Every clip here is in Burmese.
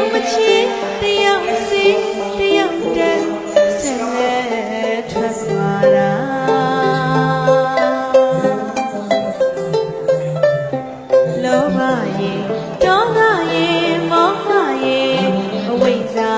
ရောက်မချီတယောက်စီတယောက်တည်းဆက်လက်ထွက်သွားတာလောဘရေဒေါသရေမောဟရေအဝိဇ္ဇာ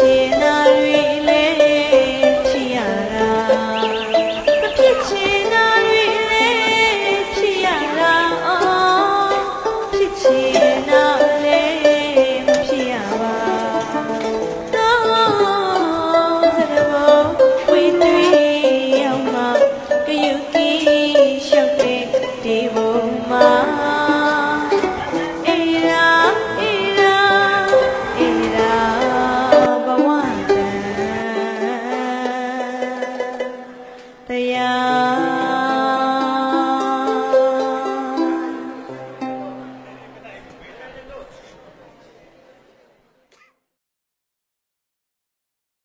谢了